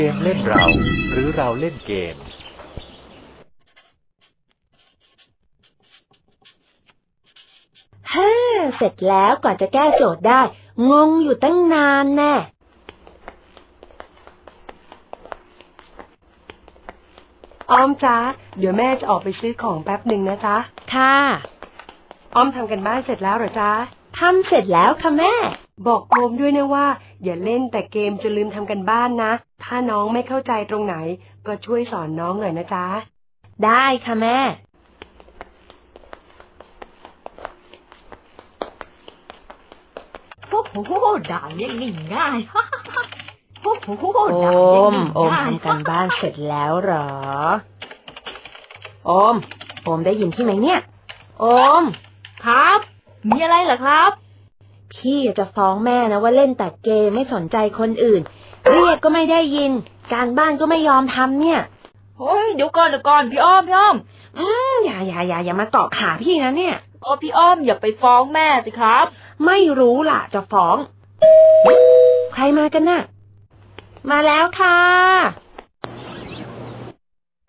กมเล่นเรา หรือเราเล่นเกม ฮ่า เสร็จแล้วกว่าจะแก้โจทย์ได้ งงอยู่ตั้งนานแน่ออมจ๊ะเดี๋ยวแม่จะออกไปซื้อของแป๊บหนึ่งนะจ๊ะค่ะ ออมทำกันบ้านเสร็จแล้วเหรอจ๊ะทำเสร็จแล้วค่ะแม่ บอกโอมด้วยนะว่า อย่าเล่นแต่เกมจนลืมทำกันบ้านนะ ถ้าน้องไม่เข้าใจตรงไหน ก็ช่วยสอนน้องหน่อยนะจ๊ะ ได้ค่ะแม่ โอ้โหด่านเล่นนี่ง่ายโอ้โหโอด่านเล่นม นี่โอมง่ายทำการบ้านเสร็จแล้วเหรอ โอม โอมได้ยินพี่ไหมเนี่ย โอม ครับ มีอะไรเหรอครับ พี่จะฟ้องแม่นะว่าเล่นแต่เกมไม่สนใจคนอื่น เรียกก็ไม่ได้ยิน การบ้านก็ไม่ยอมทำเนี่ยโอ้ยเดี๋ยวก่อนเดี๋ยวก่อนพี่อ้อมพี่อ้อมอืมอย่าอย่าอย่าอย่ามาเกาะขาพี่นะเนี่ยโอ้พี่อ้อมอย่าไปฟ้องแม่สิครับ ไม่รู้ล่ะ จะฟ้อง ใครมากันน่ะ มาแล้วค่ะ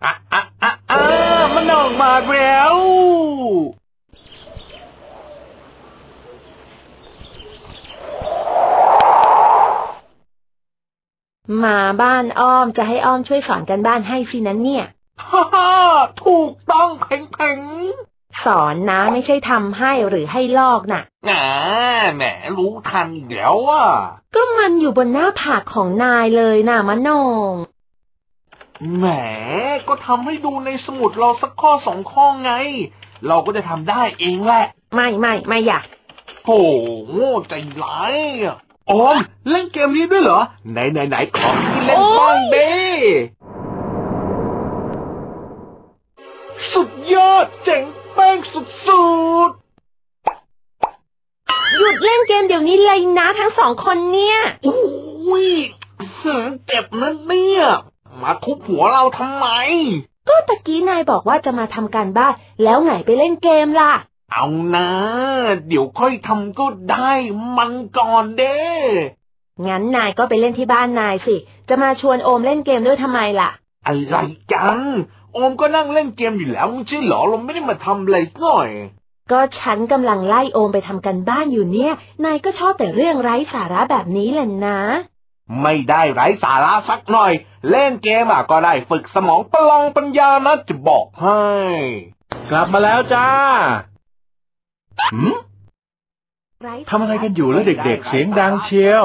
อะอะอะอะมันออกมาแล้ว มาบ้านอ้อมจะให้อ้อมช่วยสอนกันบ้านให้สินั้นเนี่ยฮ่าฮ่าถูกต้องเพ่งเพ่งสอนนะไม่ใช่ทำให้หรือให้ลอกน่ะแหมแหมรู้ทันอีกแล้วอะก็มันอยู่บนหน้าผากของนายเลยนะมะโหนงแหมก็ทำให้ดูในสมุดเราสักข้อสองข้อไง เราก็จะทำได้เองแหละ ไม่ไม่ไม่อยากโหโง่ใจร้าย อะออมเล่นเกมนี้ด้วยเหรอ ไหนไหนไหนขอพี่เล่นบ้างเด้สุดยอดเจ๋งแป้งสุดหยุดเล่นเกมเดี๋ยวนี้เลยนะทั้งสองคนเนี่ย ๆอุ้ยหือเจ็บนะเนี่ย มาทุบหัวเราทำไม ก็ตะกี้นายบอกว่าจะมาทำการบ้านแล้วไงไปเล่นเกมล่ะ เอานะ เดี๋ยวค่อยทำก็ได้มันก่อนเด้งั้นนายก็ไปเล่นที่บ้านนายสิ จะมาชวนโอมเล่นเกมด้วยทำไมล่ะ อะไรกัน โอมก็นั่งเล่นเกมอยู่แล้วไม่ใช่เหรอเราไม่ได้มาทำอะไรหน่อยก็ฉันกำลังไล่โอมไปทำกันบ้านอยู่เนี่ย นายก็ชอบแต่เรื่องไร้สาระแบบนี้แหละนะ ไม่ได้ไร้สาระสักหน่อย เล่นเกมอะก็ได้ฝึกสมองประลองปัญญานะจะบอกให้ กลับมาแล้วจ้าหืมไร้ ทำอะไรกันอยู่แล้วเด็กๆ เสียงดังเชียว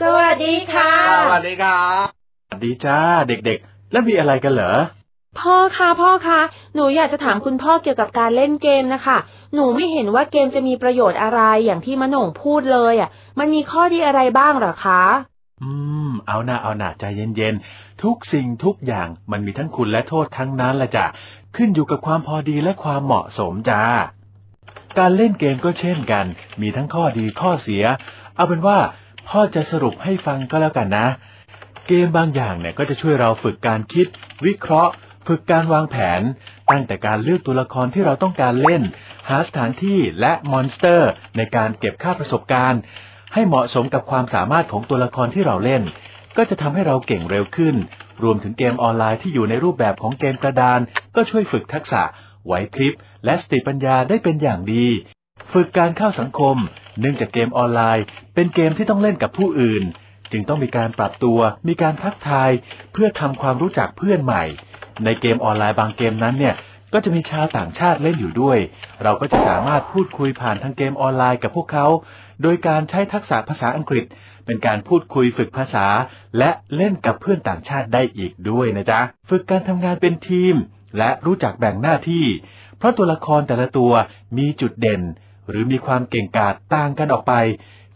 สวัสดีค่ะ สวัสดีครับสวัสดีจ้าเด็กๆ แล้วมีอะไรกันเหรอ พ่อคะพ่อคะหนูอยากจะถามคุณพ่อเกี่ยวกับการเล่นเกมนะคะ หนูไม่เห็นว่าเกมจะมีประโยชน์อะไรอย่างที่มะโหน่งพูดเลยอะ มันมีข้อดีอะไรบ้างเหรอคะ อืม เอาหน้าเอาหน้าใจเย็นๆ ทุกสิ่งทุกอย่างมันมีทั้งคุณและโทษทั้งนั้นละจ้ะขึ้นอยู่กับความพอดีและความเหมาะสมจ้า การเล่นเกมก็เช่นกัน มีทั้งข้อดีข้อเสีย เอาเป็นว่าพ่อจะสรุปให้ฟังก็แล้วกันนะ เกมบางอย่างเนี่ยก็จะช่วยเราฝึกการคิด วิเคราะห์ ฝึกการวางแผน ตั้งแต่การเลือกตัวละครที่เราต้องการเล่น หาสถานที่และมอนสเตอร์ ในการเก็บค่าประสบการณ์ ให้เหมาะสมกับความสามารถของตัวละครที่เราเล่น ก็จะทำให้เราเก่งเร็วขึ้น รวมถึงเกมออนไลน์ที่อยู่ในรูปแบบของเกมกระดาน ก็ช่วยฝึกทักษะ ไหวพริบ และสติปัญญาได้เป็นอย่างดี ฝึกการเข้าสังคม เนื่องจากเกมออนไลน์ เป็นเกมที่ต้องเล่นกับผู้อื่น จึงต้องมีการปรับตัว มีการทักทาย เพื่อทำความรู้จักเพื่อนใหม่ ในเกมออนไลน์บางเกมนั้นเนี่ยก็จะมีชาวต่างชาติเล่นอยู่ด้วย เราก็จะสามารถพูดคุยผ่านทางเกมออนไลน์กับพวกเขา โดยการใช้ทักษะภาษาอังกฤษ เป็นการพูดคุยฝึกภาษา และเล่นกับเพื่อนต่างชาติได้อีกด้วยนะจ๊ะ ฝึกการทำงานเป็นทีม และรู้จักแบ่งหน้าที่ เพราะตัวละครแต่ละตัวมีจุดเด่น หรือมีความเก่งกาจต่างกันออกไป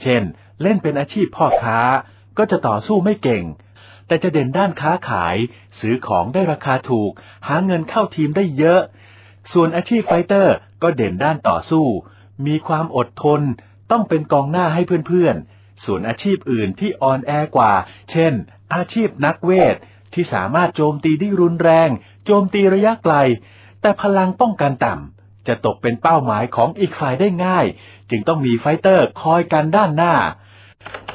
เช่น เล่นเป็นอาชีพพ่อค้า ก็จะต่อสู้ไม่เก่ง แต่จะเด่นด้านค้าขาย ซื้อของได้ราคาถูก หาเงินเข้าทีมได้เยอะ ส่วนอาชีพไฟเตอร์ก็เด่นด้านต่อสู้ มีความอดทน ต้องเป็นกองหน้าให้เพื่อนๆ ส่วนอาชีพอื่นที่อ่อนแอกว่า เช่น อาชีพนักเวท ที่สามารถโจมตีได้รุนแรง โจมตีระยะไกล แต่พลังป้องกันต่ำ จะตกเป็นเป้าหมายของอีกฝ่ายได้ง่าย จึงต้องมีไฟเตอร์คอยกันด้านหน้า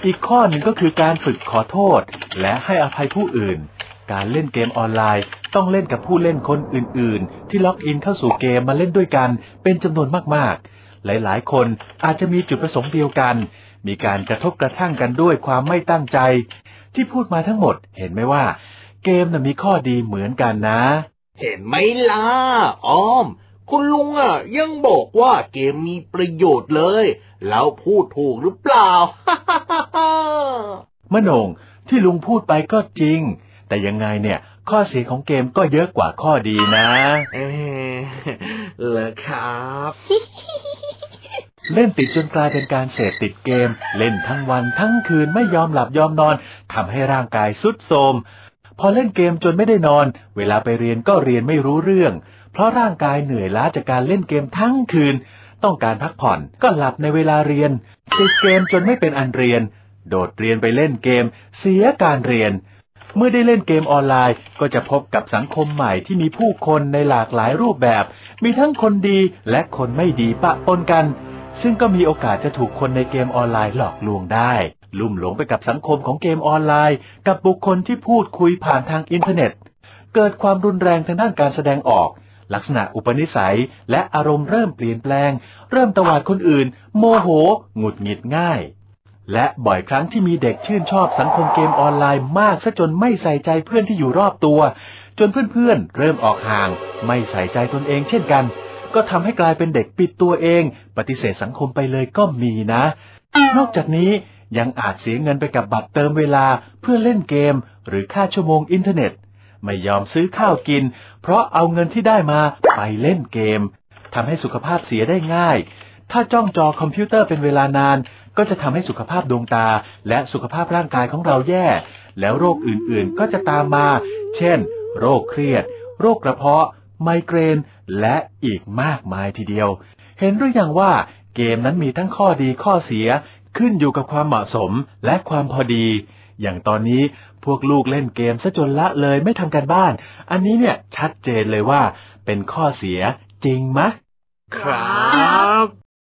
อีกข้อหนึ่งก็คือการฝึกขอโทษ และให้อภัยผู้อื่น การเล่นเกมออนไลน์ ต้องเล่นกับผู้เล่นคนอื่น ๆ ที่ล็อกอินเข้าสู่เกมมาเล่นด้วยกัน เป็นจำนวนมากๆ หลายๆ คนอาจจะมีจุดประสงค์เดียวกัน มีการกระทบกระทั่งกันด้วยความไม่ตั้งใจที่พูดมาทั้งหมดเห็นไหมว่า เกมน่ะมีข้อดีเหมือนกันนะ เห็นไหมล่ะอ้อม คุณลุงอะ ยังบอกว่าเกมมีประโยชน์เลย แล้วพูดถูกหรือเปล่ามะโหนงที่ลุงพูดไปก็จริง แต่ยังไงเนี่ย ข้อเสียของเกมก็เยอะกว่าข้อดีนะ เออเหรอครับ เล่นติดจนกลายเป็นการเสพติดเกม เล่นทั้งวันทั้งคืนไม่ยอมหลับยอมนอนทำให้ร่างกายสุดโทรม พอเล่นเกมจนไม่ได้นอน เวลาไปเรียนก็เรียนไม่รู้เรื่อง เพราะร่างกายเหนื่อยล้าจากการเล่นเกมทั้งคืน ต้องการพักผ่อนก็หลับในเวลาเรียนติดเกมจนไม่เป็นอันเรียน โดดเรียนไปเล่นเกม เสียการเรียน เมื่อได้เล่นเกมออนไลน์ ก็จะพบกับสังคมใหม่ที่มีผู้คนในหลากหลายรูปแบบ มีทั้งคนดีและคนไม่ดีปะปนกัน ซึ่งก็มีโอกาสจะถูกคนในเกมออนไลน์หลอกลวงได้ ลุ่มหลงไปกับสังคมของเกมออนไลน์ กับบุคคลที่พูดคุยผ่านทางอินเทอร์เน็ต เกิดความรุนแรงทางด้านการแสดงออก ลักษณะอุปนิสัย และอารมณ์เริ่มเปลี่ยนแปลง เริ่มตวาดคนอื่น โมโห หงุดหงิดง่าย และบ่อยครั้งที่มีเด็กชื่นชอบสังคมเกมออนไลน์มากซะจนไม่ใส่ใจเพื่อนที่อยู่รอบตัว จนเพื่อนๆเริ่มออกห่าง ไม่ใส่ใจตนเองเช่นกัน ก็ทำให้กลายเป็นเด็กปิดตัวเอง ปฏิเสธสังคมไปเลยก็มีนะ นอกจากนี้ ยังอาจเสียเงินไปกับบัตรเติมเวลาเพื่อเล่นเกม หรือค่าชั่วโมงอินเทอร์เน็ต ไม่ยอมซื้อข้าวกิน เพราะเอาเงินที่ได้มาไปเล่นเกมทำให้สุขภาพเสียได้ง่าย ถ้าจ้องจอคอมพิวเตอร์เป็นเวลานาน ก็จะทำให้สุขภาพดวงตา และสุขภาพร่างกายของเราแย่ แล้วโรคอื่นๆก็จะตามมา เช่น โรคเครียด โรคกระเพาะ ไมเกรน และอีกมากมายทีเดียว เห็นหรือยังว่าเกมนั้นมีทั้งข้อดีข้อเสีย ขึ้นอยู่กับความเหมาะสมและความพอดี อย่างตอนนี้พวกลูกเล่นเกมซะจนละเลยไม่ทำการบ้าน อันนี้เนี่ยชัดเจนเลยว่าเป็นข้อเสียจริงมะครับ